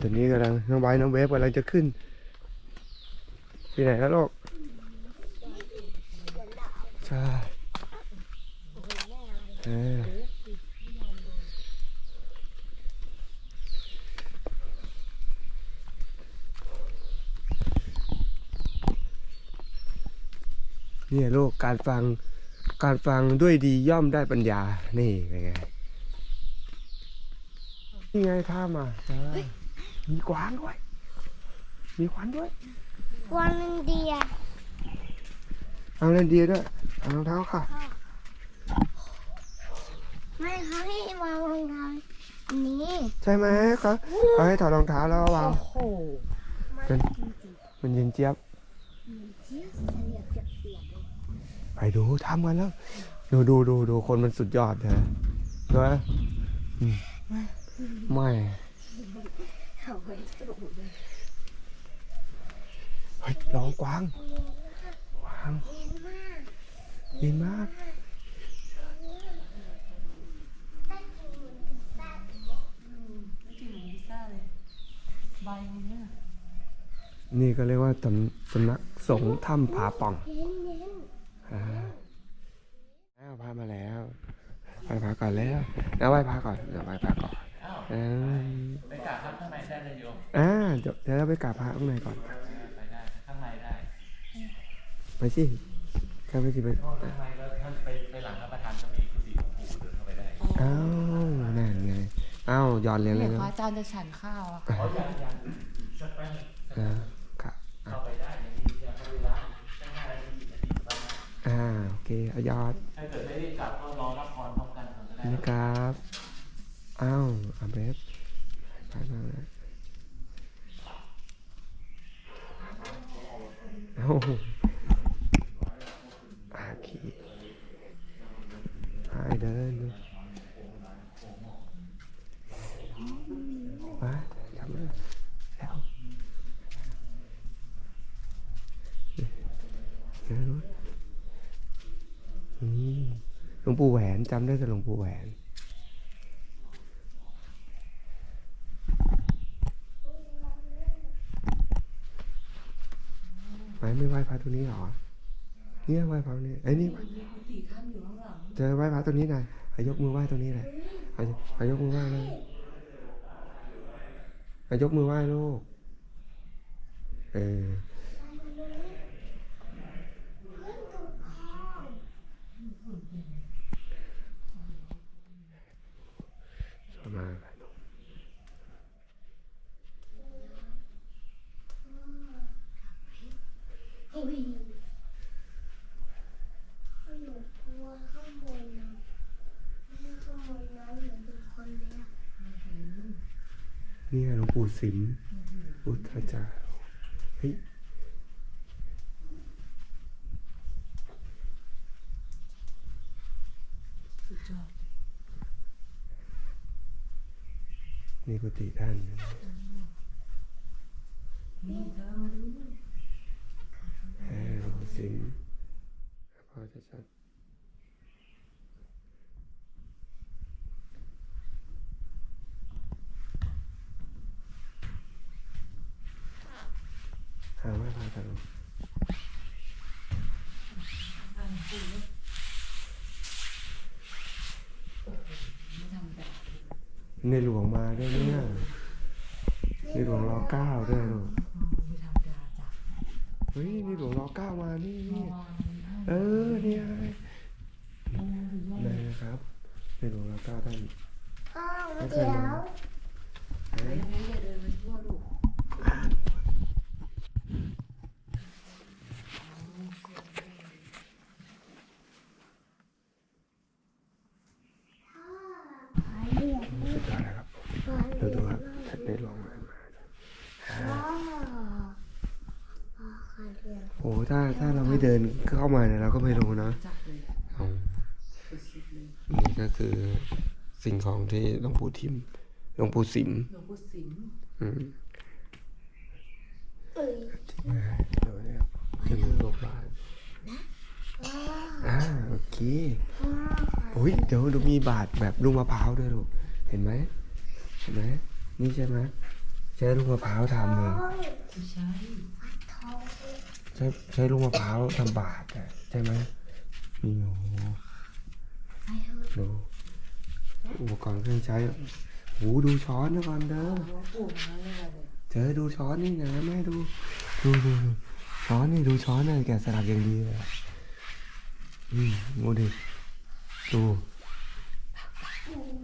ตอนนี้กำลังน้องไบน้องเวฟกำลังจะขึ้นที่ไหนแล้วลูกใช่เออนี่ยลูกการฟังการฟังด้วยดีย่อมได้ปัญญา นี่เป็นไง นี่ไงท่ามาใช่ มีกวางด้วย มีควันด้วยวันอินเดียเอาเลนเดียร์ด้วยเอารองเท้าค่ะ ไม่เขาให้วางรองเท้าอันนี้ใช่ไหมครับเขาให้ถอดรองเท้าแล้ววางโอ้โหเป็นมันเย็นเจี๊ยบเจี๊ยบเสียบเสียบเสียบ ไปดูทำกันแล้ว ดูดูดูดูคนมันสุดยอดเลยใช่ไหมอืมไม่ เอาไว้ เฮ้ยร้องกวางกวางเย็นมากเย็นมากกินเหมือนพิซซ่าเลยใบมันเนี่ยนี่ก็เรียกว่าสำสำนักสงฆ์ถ้ำผาป่องเย็นเย็นอ่าแล้วพามาแล้วไหว้พระก่อนแล้วแล้วไหว้พระก่อนเดี๋ยวไหว้พระก่อนเออไปกราบพระข้างในได้เลยโยมอ่าเดี๋ยวเดี๋ยวเราไปกราบพระข้างในก่อน ไปได้ข้างในได้ ไปสิเข้าไปสิไปข้างในแล้วท่านไปไปหลังพระประธานก็มีกุฏิหลวงปู่เดินเข้าไปได้อ้าวนั่นไงอ้าวหยอดเหรียญเลเนี่ยยนะพระอาจารย์จะฉันข้าวอะขอยังยังสักแป๊บนึงอ่าครับเข้าไปได้อย่างนี้จะเข้าไปร้านข้างหน้าแล้วมีนาทีประมาณอ่าโอเคเอาหยอดถ้าเกิดไม่ได้กลับก็รอรับพรพร้อมกันก่อนก็ได้นี่ครับอ้าวอาเบฟไปมาแล้วเอ้าอาคีหายเดินดูมาทำเลยแล้ว เดินนู้นอืมหลวงปู่แหวนจำได้แต่หลวงปู่แหวนไม่ไม่ไหว้พระตัวนี้หรอเนี่ยไหว้พระนี้ไอ้ยนี่เจอไหว้พระตัวนี้หน่อยเอายกมือไหว้ตัวนี้เลยเอายกมือไหว้เลยอายกมือไหว้ลูกเออสวย มากเลยลูกเฮ้ยหนูกลัวข้างบนนะแม่ข้างบนน้องเหมือนเป็นคนเลยอะนี่ไงหลวงปู่สิมพุทธเจ้าเฮ้ย สุดยอด นี่ กุฏิท่านเธอมาดู เออหลวงปู่สิมพ่อจะชัดหาไม่พากันหรอก ไม่ทำแบบ ในหลวงมาด้วยเนี่ยในหลวงรอเก้าด้วยลูกไม่ธรรมดาจ้ะเฮ้ยในหลวงรอเก้ามานี่เมื่นี่อวานนี้ให้เออเนี่ยโอ้สุดยอดนายนะครับในหลวงรอเก้าท่านพ่อเดี๋ยวเฮ้ยเฮ้ยอย่าเดินไปทั่วลูก เดี๋ยวสุดยอดเลยครับดูดูครับท่านในหลวงมาพ่อพ่อค่ะเดี๋ยวโอ้ถ้าถ้าเราไม่เดินเข้ามาเนี่ยเราก็ไม่รู้นะจับเลยอ๋อสุดๆเลยนี่ก็คือสิ่งของที่หลวงปู่ทิมหลวงปู่สิมหลวงปู่สิมอืมเอ้ยเดี๋ยวเนี่ยจะมีโรคบ้านพ่ออ่าโอเคพ่อค่ะโอ้ยเดี๋ยวดูมีบาทแบบลูกมะพร้าวด้วยลูก เห็นไหมเห็นไหมนี่ใช่ไหมใช้ลูกมะพร้าวทำเลยไม่ใช่ทองใช้ใช้ลูกมะพร้าวทำบาตรอะใช่ไหมนี่โอ้โหไปเถอะดูอุปกรณ์เครื่องใช้โอ้โหดูช้อนนะก่อนเด้อหลวงปู่มาเลยอะเลยเจอดูช้อนนี่นะแม่ดูดูดูดูช้อนนี่ดูช้อนนี่แกะสลักอย่างดีเลยอืมดูดิดู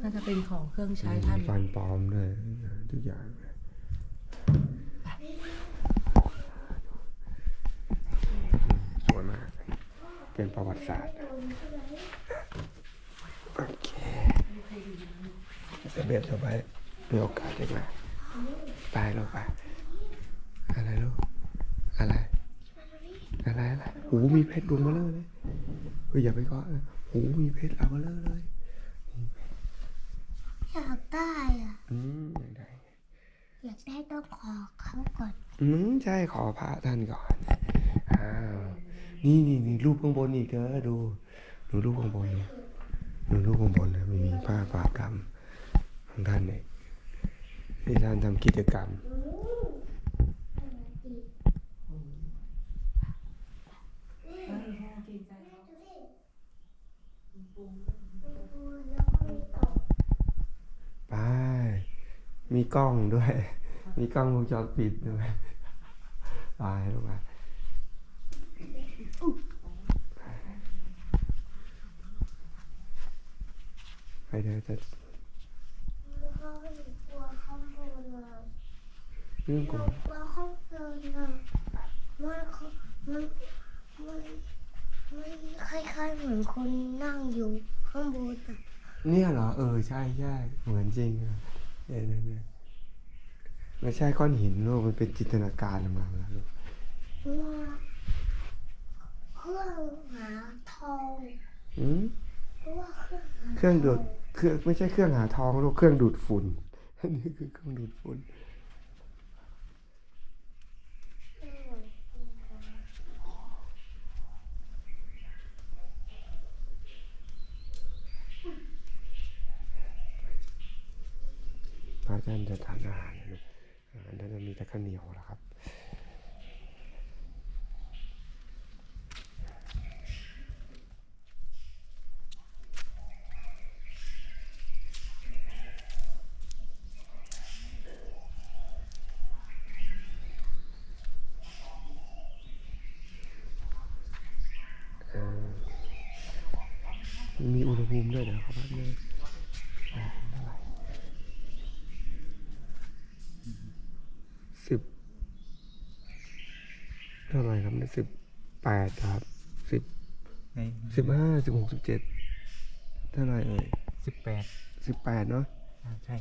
น่าจะเป็นของเครื่องใช้ท่าน ฟันปลอมด้วยทุกอย่างเลยสวยมาก เป็นประวัติศาสตร์ โอเคจะเบียดต่อไปมีโอกาสอีกได้มไปลูกไปอะไรลูก อะไร อะไรอะไรโอ้มีเพชรดวงเบลเลอเลยเฮ้ยอย่าไปกาะนะโอ้มีเพชรเอาเบลเลอเลย อยากได้อะอืมอย่างไรอยากได้ต้องขอเขาก่อนอืมใช่ขอพระท่านก่อนอ้าวนี่นี่นี่รูปข้างบนอีกเด้อดูดูรูปข้างบนดูดูรูปข้างบนนะมันมีผ้าปาบดำของท่านเนี่ยที่ท่านทำกิจกรรม ไป มีกล้องด้วย มีกล้องวงจรปิดด้วยไปลูกไปไปเดี๋ยวจะเขากลัวข้างบนอะเรื่องกกลัลัววกลัวข้างบนอะมันมันมันมันคล้ายๆเหมือนคนนั่งอยู่ข้างบนอะเนี่ยเหรอ เออ ใช่ใช่เหมือนจริงอะเนี่ยเนี่ยเนี่ย ไม่ใช่ก้อนหินลูกมันเป็นจินตนาการของเราแล้วลูกว่าเครื่องหาทองอืมหรือว่าเครื่องหาเครื่องดูดเครื่องไม่ใช่เครื่องหาทองลูกเครื่องดูดฝุ่นอันนี้คือเครื่องดูดฝุ่นพระอาจารย์จะทานอาหารนะ ลูกอาหารท่านจะมีแต่ข้าวเหนียวนะครับมีอุณหภูมิด้วยนะครับว่าเนี่ยอ่าเท่าไหร่สิบเท่าไหร่ครับเนี่ย สิบแปดครับสิบในสิบห้าสิบหกสิบเจ็ดเท่าไหร่เอ่ยสิบแปดสิบแปดเนาะอ่าใช่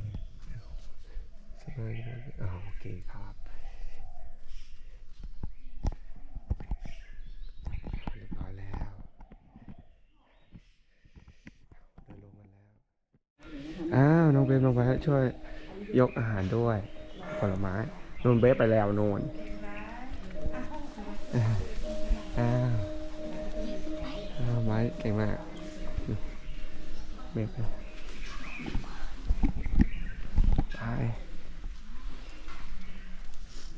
สิบห้าสิบหกอ๋อโอเคครับเรียบร้อยแล้วเดินลงกันแล้วอ้าวน้องเบฟน้องไปช่วยยกอาหารด้วยผลไม้นูนเบฟไปแล้วนูน อ้าวอ้าวไม้เก่งมากเบฟไปไป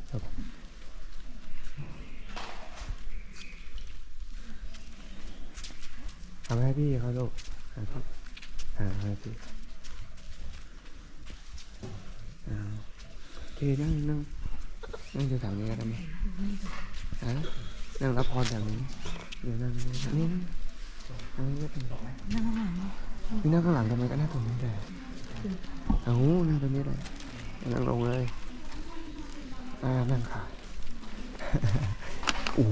ครับทำให้พี่เขาลูกให้พี่อ่าให้พี่อ่าโอเคนั่งนั่งนั่งอยู่แถวนี้ก็ได้ไหม ฮะนั่งรับพรแบบนี้เดี๋ยวนั่งนี่นี่นั่งนี่ก็เป็นนั่งข้างหลังนี่นั่งข้างหลังทำไมก็นั่งตรงนี้ได้เอานั่งตรงนี้ได้นั่งลงเลยอ่านั่งขาอู้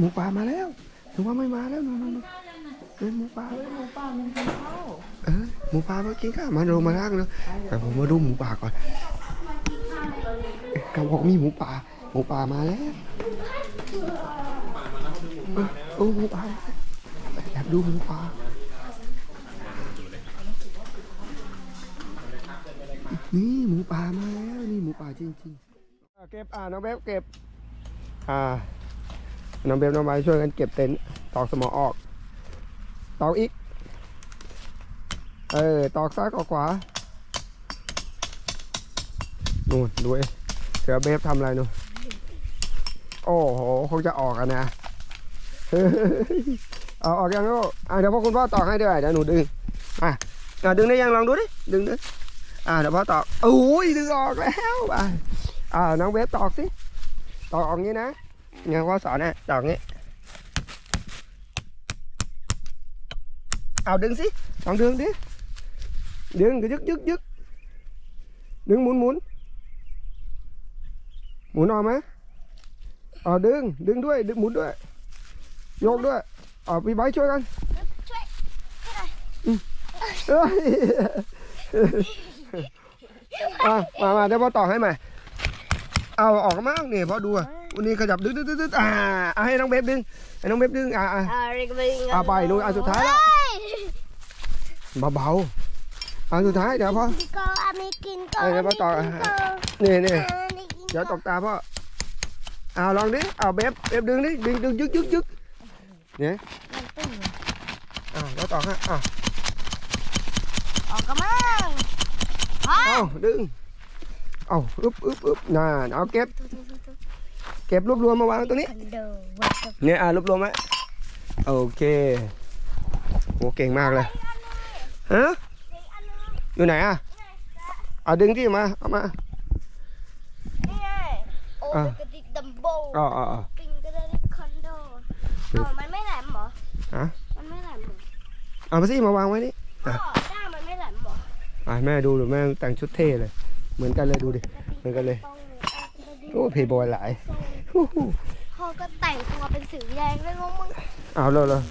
หมูป่ามาแล้วหนูว่าไม่มาแล้วหนูหนเอ้หมูป่า หมูป่ามันกินข้าวเออหมูป่ามากินข้าวมาลงมาล่างเลยแต่ผมมาดูหมูป่าก่อนกระบอกมีหมูป่า หมูป่ามาแล้วเออหมูป่าอยดูหมูป่านี่หมูป่ามาแล้วนี่หมูป่าจริงๆเก็บอ่าน้องเบบเก็บ อ่า น้องเบฟน้องใบช่วยกันเก็บเต็นท์ตอกสมอออก ตอกอีก เออ ตอกซ้ายออกขวานู่นดูเอ้เสือเบฟทำอะไรนู่นโอ้โห คงจะออกอะนะเอาออกยังลูกอะเดี๋ยวพ่อคุณพ่อตอกให้ด้วยเดี๋ยวหนูดึง อะอะดึงได้ยังลองดูดิ ดึงดิ อ่าเดี๋ยวพ่อตอกโอ้ยดึงออกแล้วอะอ่าน้องเวฟตอกสิ ตอกออกงี้นะ เนี่ยพ่อสอนนะตอกงี้ เอาดึงสิลองดึงดิ ดึงยึกยึกยึกดึงหมุนหมุนหมุนออกไหมเอาดึง ดึงด้วย ดึงหมุนด้วย โยกด้วยเอาพี่ไบร์ทช่วยกัน ช่วยเอ้ยอะมามาเดี๋ยวพ่อต่อให้ใหม่ เอาออกมาเนี่ยพ่อดูอะ วันนี้ขยับดึงดึงดึงดึงอ่าเอาให้น้องเบบดึงให้น้องเบบดึงอ่าอ่าอะไรกันไปอ่าไปนู่นอันสุดท้ายแล้วเบาๆอันสุดท้ายเดี๋ยวพ่อก็อามีกินก็เอ้ยเดี๋ยวพ่อต่ออะนี่นี่เดี๋ยวตกตาพ่อเอาลองดิเอาเบบเบบดึงดิดึงดึงยึกยึกยึกเนี่ยอ่าแล้วต่อฮะอ่าออกกันมั่งพ่อเอาดึงเอาอึ๊บอึ๊บอึ๊บน่าเอาเก็บเก็บรวบรวมมาวางตรงนี้คอนโดวัดกับเนี่ยอ่ารวบรวมไว้โอเคโหเก่งมากเลยฮะอีกอันนึงอยู่ไหนอะเอาดึงที่มาเอามานี่ไงโอ้อะยกระดิกดัมโบอ๋ออ๋ออ๋อปิงก็ได้คอนโดอ๋อมันไม่แหลมเหรอฮะมันไม่แหลมเหรอเอามาสิมาวางไว้นี่พ่อด้ามมันไม่แหลมเหรออะแม่ดูดูแม่แต่งชุดเท่เลย เหมือนกันเลยดูดิเหมือนกันเลยต้องเลย โอ้เพย์บอยหลายฮู้ฮู้พ่อก็แต่งตัวเป็นสีแดงด้วยงงมึงเอาเลยเลย